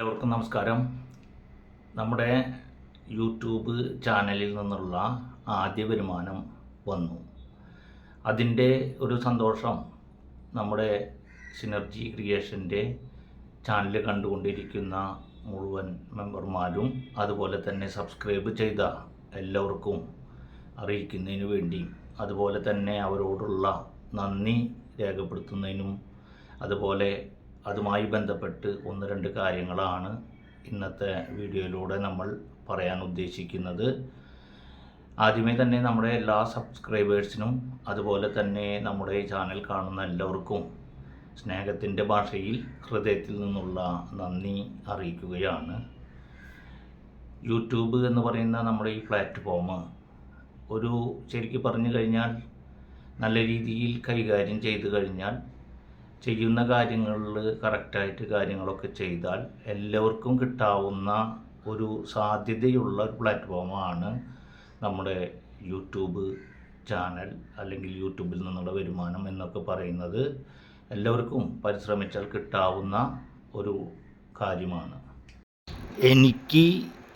എല്ലാവർക്കും നമസ്കാരം. നമ്മുടെ യൂട്യൂബ് ചാനലിൽ നിന്നുള്ള ആദ്യ വരുമാനം വന്നു. അതിന്റെ ഒരു സന്തോഷം നമ്മുടെ സിനർജി ക്രിയേഷന്റെ ചാനൽ കണ്ടുകൊണ്ടിരിക്കുന്ന മുഴുവൻ മെമ്പർമാരും അതുപോലെ തന്നെ സബ്സ്ക്രൈബ് ചെയ്ത എല്ലാവർക്കും അറിയിക്കുന്നതിന് വേണ്ടി അതുപോലെ തന്നെ അവരോടുള്ള നന്ദി രേഖപ്പെടുത്തുന്നതിനും അതുപോലെ അതുമായി ബന്ധപ്പെട്ട് ഒന്ന് രണ്ട് കാര്യങ്ങളാണ് ഇന്നത്തെ വീഡിയോയിലൂടെ നമ്മൾ പറയാൻ ഉദ്ദേശിക്കുന്നത്. ആദ്യമേ തന്നെ നമ്മുടെ എല്ലാ സബ്സ്ക്രൈബേഴ്സിനും അതുപോലെ തന്നെ നമ്മുടെ ചാനൽ കാണുന്ന എല്ലാവർക്കും സ്നേഹത്തിന്റെ ഭാഷയിൽ ഹൃദയത്തിൽ നിന്നുള്ള നന്ദി അറിയിക്കുകയാണ്. യൂട്യൂബ് എന്ന് പറയുന്ന നമ്മുടെ ഈ പ്ലാറ്റ്ഫോം ഒരു ശരിക്കും പറഞ്ഞു കഴിഞ്ഞാൽ നല്ല രീതിയിൽ കൈകാര്യം ചെയ്തു കഴിഞ്ഞാൽ ചെയ്യുന്ന കാര്യങ്ങളിൽ കറക്റ്റായിട്ട് കാര്യങ്ങളൊക്കെ ചെയ്താൽ എല്ലാവർക്കും കിട്ടാവുന്ന ഒരു സാധ്യതയുള്ള ഒരു പ്ലാറ്റ്ഫോമാണ് നമ്മുടെ യൂട്യൂബ് ചാനൽ അല്ലെങ്കിൽ യൂട്യൂബിൽ നിന്നുള്ള വരുമാനം എന്നൊക്കെ പറയുന്നത്. എല്ലാവർക്കും പരിശ്രമിച്ചാൽ കിട്ടാവുന്ന ഒരു കാര്യമാണ്. എനിക്ക്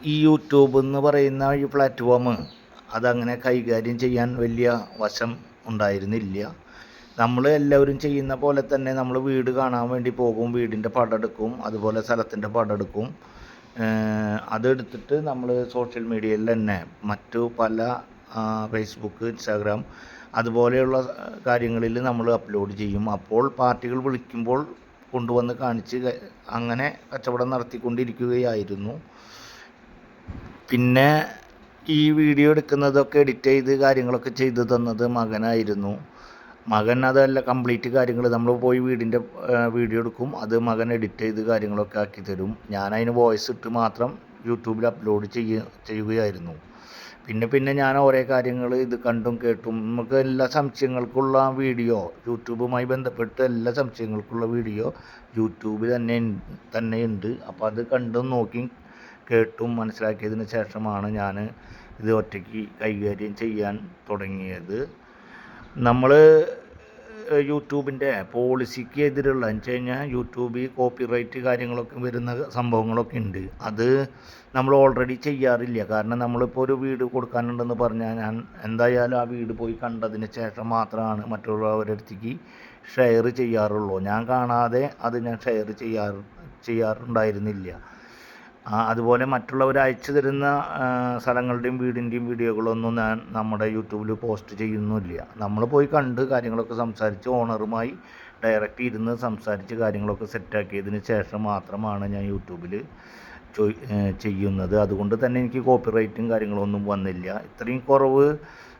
ഈ യൂട്യൂബ് എന്ന് പറയുന്ന ഈ പ്ലാറ്റ്ഫോം അതങ്ങനെ കൈകാര്യം ചെയ്യാൻ വലിയ വശം ഉണ്ടായിരുന്നില്ല. നമ്മൾ എല്ലാവരും ചെയ്യുന്ന പോലെ തന്നെ നമ്മൾ വീട് കാണാൻ വേണ്ടി പോകും. വീടിന്റെ പടമെടുക്കും അതുപോലെ സ്ഥലത്തിന്റെ പടമെടുക്കും അതെടുത്തിട്ട് നമ്മൾ സോഷ്യൽ മീഡിയയിൽ തന്നെ മറ്റു പല ഫേസ്ബുക്ക് ഇൻസ്റ്റാഗ്രാം അതുപോലെയുള്ള കാര്യങ്ങളിൽ നമ്മൾ അപ്ലോഡ് ചെയ്യും. അപ്പോൾ പാർട്ടികൾ വിളിക്കുമ്പോൾ കൊണ്ടുവന്ന് കാണിച്ച് അങ്ങനെ കച്ചവടം നടത്തിക്കൊണ്ടിരിക്കുകയായിരുന്നു. പിന്നെ ഈ വീഡിയോ എടുക്കുന്നതൊക്കെ എഡിറ്റ് ചെയ്ത് കാര്യങ്ങളൊക്കെ ചെയ്തു തന്നത് മകനായിരുന്നു. മകൻ അതല്ല കംപ്ലീറ്റ് കാര്യങ്ങൾ നമ്മൾ പോയി വീടിന്റെ വീഡിയോ എടുക്കും. അത് മകൻ എഡിറ്റ് ചെയ്ത് കാര്യങ്ങളൊക്കെ ആക്കി തരും. ഞാൻ അതിന് വോയിസ് ഇട്ട് മാത്രം യൂട്യൂബിൽ അപ്ലോഡ് ചെയ്യ ചെയ്യുകയായിരുന്നു. പിന്നെ പിന്നെ ഞാൻ ഓരോ കാര്യങ്ങൾ ഇത് കണ്ടും കേട്ടും. നമുക്ക് എല്ലാ സംശയങ്ങൾക്കുള്ള വീഡിയോ യൂട്യൂബുമായി ബന്ധപ്പെട്ട് എല്ലാ സംശയങ്ങൾക്കുള്ള വീഡിയോ യൂട്യൂബിൽ തന്നെ തന്നെയുണ്ട് അപ്പോൾ അത് കണ്ടും നോക്കി കേട്ടും മനസ്സിലാക്കിയതിന് ശേഷമാണ് ഞാൻ ഇത് ഒറ്റയ്ക്ക് കൈകാര്യം ചെയ്യാൻ തുടങ്ങിയത്. നമ്മൾ യൂട്യൂബിന്റെ പോളിസിക്ക് എതിരുള്ള എന്ന് വെച്ച് കഴിഞ്ഞാൽ യൂട്യൂബിൽ കോപ്പിറൈറ്റ് കാര്യങ്ങളൊക്കെ വരുന്ന സംഭവങ്ങളൊക്കെ ഉണ്ട്. അത് നമ്മൾ ഓൾറെഡി ചെയ്യാറില്ല. കാരണം നമ്മളിപ്പോൾ ഒരു വീട് കൊടുക്കാനുണ്ടെന്ന് പറഞ്ഞാൽ ഞാൻ എന്തായാലും ആ വീട് പോയി കണ്ടതിന് ശേഷം മാത്രമാണ് മറ്റുള്ളവരുടെ അടുത്തേക്ക് ഷെയർ ചെയ്യാറുള്ളൂ. ഞാൻ കാണാതെ അത് ഞാൻ ഷെയർ ചെയ്യാറ് ചെയ്യാറുണ്ടായിരുന്നില്ല. അതുപോലെ മറ്റുള്ളവർ അയച്ചു തരുന്ന സ്ഥലങ്ങളുടെയും വീടിന്റെയും വീഡിയോകളൊന്നും ഞാൻ നമ്മുടെ യൂട്യൂബിൽ പോസ്റ്റ് ചെയ്യുന്നില്ല നമ്മൾ പോയി കണ്ട് കാര്യങ്ങളൊക്കെ സംസാരിച്ച് ഓണറുമായി ഡയറക്റ്റ് ഇരുന്ന് സംസാരിച്ച് കാര്യങ്ങളൊക്കെ സെറ്റാക്കിയതിന് ശേഷം മാത്രമാണ് ഞാൻ യൂട്യൂബിൽ ചെയ്യുന്നത്. അതുകൊണ്ട് തന്നെ എനിക്ക് കോപ്പിറൈറ്റും കാര്യങ്ങളൊന്നും വന്നില്ല. ഇത്രയും കുറവ്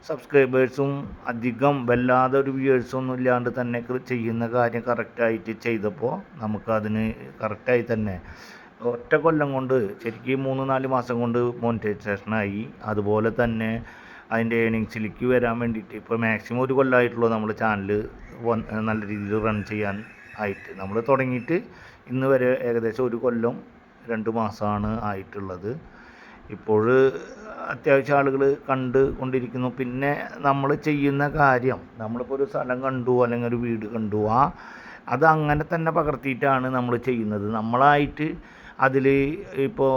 സബ്സ്ക്രൈബേഴ്സും അധികം വല്ലാതെ ഒരു വ്യൂവേഴ്സൊന്നും ഇല്ലാണ്ട് തന്നെ ചെയ്യുന്ന കാര്യം കറക്റ്റായിട്ട് ചെയ്തപ്പോൾ നമുക്കതിന് കറക്റ്റായി തന്നെ ഒറ്റ കൊല്ലം കൊണ്ട് ശരിക്കും മൂന്ന് നാല് മാസം കൊണ്ട് മോണിറ്റൈസേഷനായി അതുപോലെ തന്നെ അതിന്റെ ഏണിങ്സിലേക്ക് വരാൻ വേണ്ടിയിട്ട് ഇപ്പോൾ മാക്സിമം ഒരു കൊല്ലമായിട്ടുള്ളൂ നമ്മൾ ചാനൽ നല്ല രീതിയിൽ റൺ ചെയ്യാൻ ആയിട്ട്. നമ്മൾ തുടങ്ങിയിട്ട് ഇന്ന് വരെ ഏകദേശം ഒരു കൊല്ലം രണ്ട് മാസമാണ് ആയിട്ടുള്ളത്. ഇപ്പോൾ അത്യാവശ്യം ആളുകൾ കണ്ടുകൊണ്ടിരിക്കുന്നു പിന്നെ നമ്മൾ ചെയ്യുന്ന കാര്യം നമ്മളിപ്പോൾ ഒരു സ്ഥലം കണ്ടു അല്ലെങ്കിൽ ഒരു വീട് കണ്ടു ആ അത് അങ്ങനെ തന്നെ പകർത്തിയിട്ടാണ് നമ്മൾ ചെയ്യുന്നത്. നമ്മളായിട്ട് അതിൽ ഇപ്പോൾ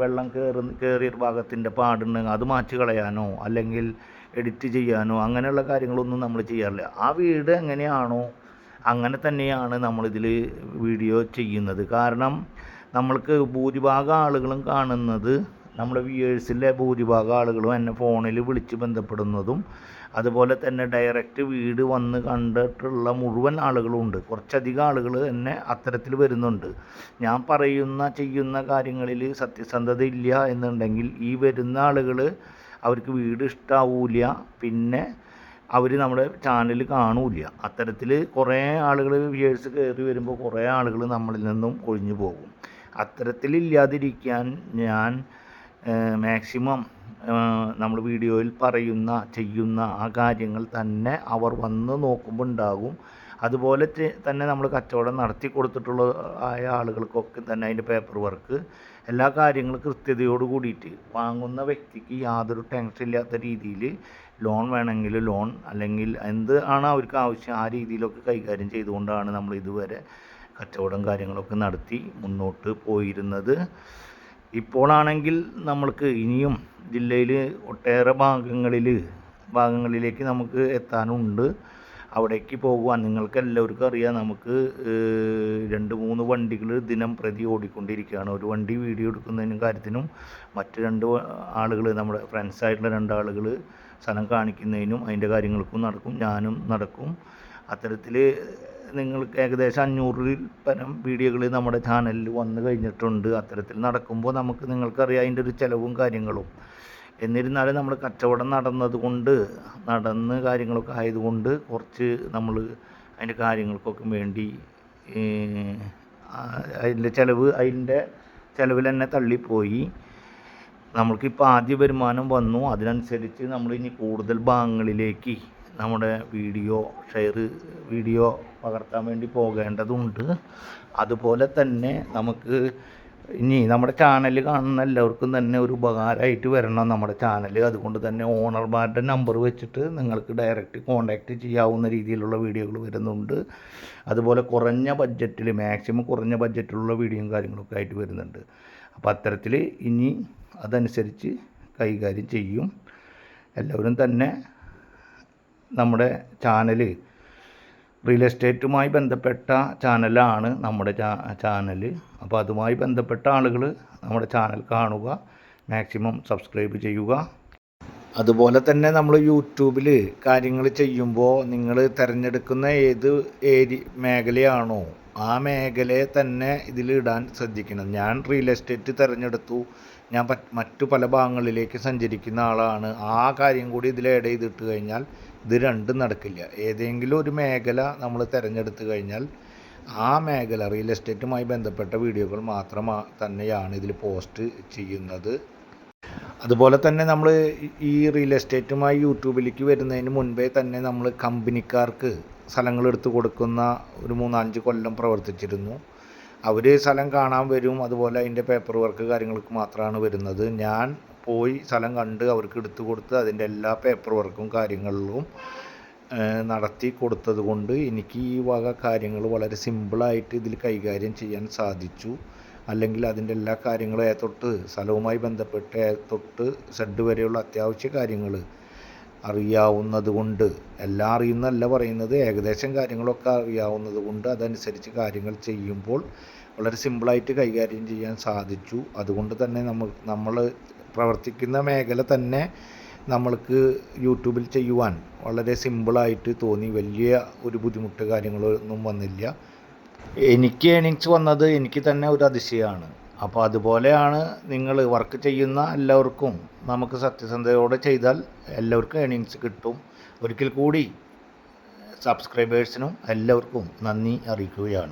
വെള്ളം കയറി കയറിയ ഭാഗത്തിന്റെ പാടുണ്ടെങ്കിൽ അത് മാറ്റി കളയാനോ അല്ലെങ്കിൽ എഡിറ്റ് ചെയ്യാനോ അങ്ങനെയുള്ള കാര്യങ്ങളൊന്നും നമ്മൾ ചെയ്യാറില്ല. ആ വീട് എങ്ങനെയാണോ അങ്ങനെ തന്നെയാണ് നമ്മളിതിൽ വീഡിയോ ചെയ്യുന്നത്. കാരണം നമ്മൾക്ക് ഭൂരിഭാഗം ആളുകളും കാണുന്നത് നമ്മുടെ വ്യൂവേഴ്സിലെ ഭൂരിഭാഗം ആളുകളും എന്നെ ഫോണിൽ വിളിച്ച് ബന്ധപ്പെടുന്നതും അതുപോലെ തന്നെ ഡയറക്റ്റ് വീട് വന്ന് കണ്ടിട്ടുള്ള മുഴുവൻ ആളുകളുണ്ട്. കുറച്ചധികം ആളുകൾ തന്നെ അത്തരത്തിൽ വരുന്നുണ്ട്. ഞാൻ പറയുന്ന ചെയ്യുന്ന കാര്യങ്ങളിൽ സത്യസന്ധത ഇല്ല എന്നുണ്ടെങ്കിൽ ഈ വരുന്ന ആളുകൾ അവർക്ക് വീട് ഇഷ്ടാവൂല പിന്നെ അവർ നമ്മുടെ ചാനൽ കാണൂല അത്തരത്തിൽ കുറേ ആളുകൾ വ്യൂവേഴ്സ് കയറി വരുമ്പോൾ കുറേ ആളുകൾ നമ്മളിൽ നിന്നും ഒഴിഞ്ഞു പോകും. അത്തരത്തിലില്ലാതിരിക്കാൻ ഞാൻ മാക്സിമം നമ്മൾ വീഡിയോയിൽ പറയുന്ന ചെയ്യുന്ന ആ കാര്യങ്ങൾ തന്നെ അവർ വന്ന് നോക്കുമ്പോൾ ഉണ്ടാകും. അതുപോലെ തന്നെ നമ്മൾ കച്ചവടം നടത്തി കൊടുത്തിട്ടുള്ള ആയ ആളുകൾക്കൊക്കെ തന്നെ അതിന്റെ പേപ്പർ വർക്ക് എല്ലാ കാര്യങ്ങളും കൃത്യതയോട് കൂടിയിട്ട് വാങ്ങുന്ന വ്യക്തിക്ക് യാതൊരു ടെൻഷൻ ഇല്ലാത്ത രീതിയിൽ ലോൺ വേണമെങ്കിൽ ലോൺ അല്ലെങ്കിൽ എന്ത് ആണ് അവർക്ക് ആവശ്യം ആ രീതിയിലൊക്കെ കൈകാര്യം ചെയ്തുകൊണ്ടാണ് നമ്മൾ ഇതുവരെ കച്ചവടം കാര്യങ്ങളൊക്കെ നടത്തി മുന്നോട്ട് പോയിരുന്നത്. ഇപ്പോഴാണെങ്കിൽ നമ്മൾക്ക് ഇനിയും ജില്ലയിൽ ഒട്ടേറെ ഭാഗങ്ങളിൽ ഭാഗങ്ങളിലേക്ക് നമുക്ക് എത്താനുണ്ട്. അവിടേക്ക് പോകുവാൻ നിങ്ങൾക്ക് എല്ലാവർക്കും അറിയാം. നമുക്ക് രണ്ട് മൂന്ന് വണ്ടികൾ ദിനം പ്രതി ഓടിക്കൊണ്ടിരിക്കുകയാണ്. ഒരു വണ്ടി വീഡിയോ എടുക്കുന്നതിനും കാര്യത്തിനും മറ്റ് രണ്ട് ആളുകൾ നമ്മുടെ ഫ്രണ്ട്സായിട്ടുള്ള രണ്ടാളുകൾ സ്ഥലം കാണിക്കുന്നതിനും അതിന്റെ കാര്യങ്ങൾക്കും നടക്കും ഞാനും നടക്കും. അത്തരത്തിൽ നിങ്ങൾക്ക് ഏകദേശം അഞ്ഞൂറിൽ പരം വീഡിയോകൾ നമ്മുടെ ചാനലിൽ വന്നു കഴിഞ്ഞിട്ടുണ്ട്. അത്തരത്തിൽ നടക്കുമ്പോൾ നമുക്ക് നിങ്ങൾക്കറിയാം അതിന്റെ ഒരു ചിലവും കാര്യങ്ങളും. എന്നിരുന്നാലും നമ്മൾ കച്ചവടം നടന്നതുകൊണ്ട് നടന്ന് കാര്യങ്ങളൊക്കെ ആയതുകൊണ്ട് കുറച്ച് നമ്മൾ അതിന്റെ കാര്യങ്ങൾക്കൊക്കെ വേണ്ടി അതിന്റെ ചിലവ് അതിന്റെ ചിലവിൽ തന്നെ തള്ളിപ്പോയി. നമ്മൾക്കിപ്പോൾ ആദ്യ വരുമാനം വന്നു. അതിനനുസരിച്ച് നമ്മൾ ഇനി കൂടുതൽ ഭാഗങ്ങളിലേക്ക് നമ്മുടെ വീഡിയോ ഷെയർ വീഡിയോ പകർത്താൻ വേണ്ടി പോകേണ്ടതുണ്ട്. അതുപോലെ തന്നെ നമുക്ക് ഇനി നമ്മുടെ ചാനൽ കാണുന്ന എല്ലാവർക്കും തന്നെ ഒരു ഉപകാരമായിട്ട് വരണം നമ്മുടെ ചാനൽ അതുകൊണ്ട് തന്നെ ഓണർമാരുടെ നമ്പർ വെച്ചിട്ട് നിങ്ങൾക്ക് ഡയറക്റ്റ് കോൺടാക്റ്റ് ചെയ്യാവുന്ന രീതിയിലുള്ള വീഡിയോകൾ വരുന്നുണ്ട്. അതുപോലെ കുറഞ്ഞ ബഡ്ജറ്റിൽ മാക്സിമം കുറഞ്ഞ ബഡ്ജറ്റിലുള്ള വീഡിയോയും കാര്യങ്ങളൊക്കെ ആയിട്ട് വരുന്നുണ്ട്. അപ്പോൾ അത്തരത്തിൽ ഇനി അതനുസരിച്ച് കൈകാര്യം ചെയ്യും. എല്ലാവരും തന്നെ നമ്മുടെ ചാനൽ റിയൽ എസ്റ്റേറ്റുമായി ബന്ധപ്പെട്ട ചാനലാണ് നമ്മുടെ ചാനൽ അപ്പോൾ അതുമായി ബന്ധപ്പെട്ട ആളുകൾ നമ്മുടെ ചാനൽ കാണുക മാക്സിമം സബ്സ്ക്രൈബ് ചെയ്യുക. അതുപോലെ തന്നെ നമ്മൾ യൂട്യൂബിൽ കാര്യങ്ങൾ ചെയ്യുമ്പോൾ നിങ്ങൾ തിരഞ്ഞെടുക്കുന്ന ഏത് ഏരി മേഖലയാണോ ആ മേഖലയെ തന്നെ ഇതിൽ ഇടാൻ ശ്രദ്ധിക്കണം. ഞാൻ റിയൽ എസ്റ്റേറ്റ് തിരഞ്ഞെടുത്തു. ഞാൻ മറ്റു പല ഭാഗങ്ങളിലേക്ക് സഞ്ചരിക്കുന്ന ആളാണ്. ആ കാര്യം കൂടി ഇതിൽ ആഡ് ചെയ്തിട്ട് കഴിഞ്ഞാൽ ഇത് രണ്ടും നടക്കില്ല. ഏതെങ്കിലും ഒരു മേഖല നമ്മൾ തിരഞ്ഞെടുത്ത് കഴിഞ്ഞാൽ ആ മേഖല റിയൽ എസ്റ്റേറ്റുമായി ബന്ധപ്പെട്ട വീഡിയോകൾ മാത്രം തന്നെയാണ് ഇതിൽ പോസ്റ്റ് ചെയ്യുന്നത്. അതുപോലെ തന്നെ നമ്മൾ ഈ റിയൽ എസ്റ്റേറ്റുമായി യൂട്യൂബിലേക്ക് വരുന്നതിന് മുൻപേ തന്നെ നമ്മൾ കമ്പനിക്കാർക്ക് സ്ഥലങ്ങൾ എടുത്ത് കൊടുക്കുന്ന ഒരു മൂന്നാഞ്ച് കൊല്ലം പ്രവർത്തിച്ചിരുന്നു. അവർ സ്ഥലം കാണാൻ വരും. അതുപോലെ അതിന്റെ പേപ്പർ വർക്ക് കാര്യങ്ങൾക്ക് മാത്രമാണ് വരുന്നത്. ഞാൻ പോയി സ്ഥലം കണ്ട് അവർക്ക് എടുത്തു കൊടുത്ത് അതിന്റെ എല്ലാ പേപ്പർ വർക്കും കാര്യങ്ങളിലും നടത്തി കൊടുത്തത് കൊണ്ട് എനിക്ക് ഈ വക കാര്യങ്ങൾ വളരെ സിമ്പിളായിട്ട് ഇതിൽ കൈകാര്യം ചെയ്യാൻ സാധിച്ചു. അല്ലെങ്കിൽ അതിന്റെ എല്ലാ കാര്യങ്ങളും എ തൊട്ട് സ്ഥലവുമായി ബന്ധപ്പെട്ട് എ തൊട്ട് സെഡ് വരെയുള്ള അത്യാവശ്യ കാര്യങ്ങൾ അറിയാവുന്നത് കൊണ്ട് എല്ലാം അറിയുന്നല്ല പറയുന്നത് ഏകദേശം കാര്യങ്ങളൊക്കെ അറിയാവുന്നത് കൊണ്ട് അതനുസരിച്ച് കാര്യങ്ങൾ ചെയ്യുമ്പോൾ വളരെ സിമ്പിളായിട്ട് കൈകാര്യം ചെയ്യാൻ സാധിച്ചു. അതുകൊണ്ട് തന്നെ നമ്മൾ നമ്മൾ പ്രവർത്തിക്കുന്ന മേഖല തന്നെ നമ്മൾക്ക് യൂട്യൂബിൽ ചെയ്യുവാൻ വളരെ സിമ്പിളായിട്ട് തോന്നി. വലിയ ഒരു ബുദ്ധിമുട്ട് കാര്യങ്ങളൊന്നും വന്നില്ല. എനിക്ക് ഏണിങ്സ് വന്നത് എനിക്ക് തന്നെ ഒരു അതിശയമാണ്. അപ്പോൾ അതുപോലെയാണ് നിങ്ങൾ വർക്ക് ചെയ്യുന്ന എല്ലാവർക്കും നമുക്ക് സത്യസന്ധതയോടെ ചെയ്താൽ എല്ലാവർക്കും ഏണിങ്സ് കിട്ടും. ഒരിക്കൽ കൂടി സബ്സ്ക്രൈബേഴ്സിനും എല്ലാവർക്കും നന്ദി അറിയിക്കുകയാണ്.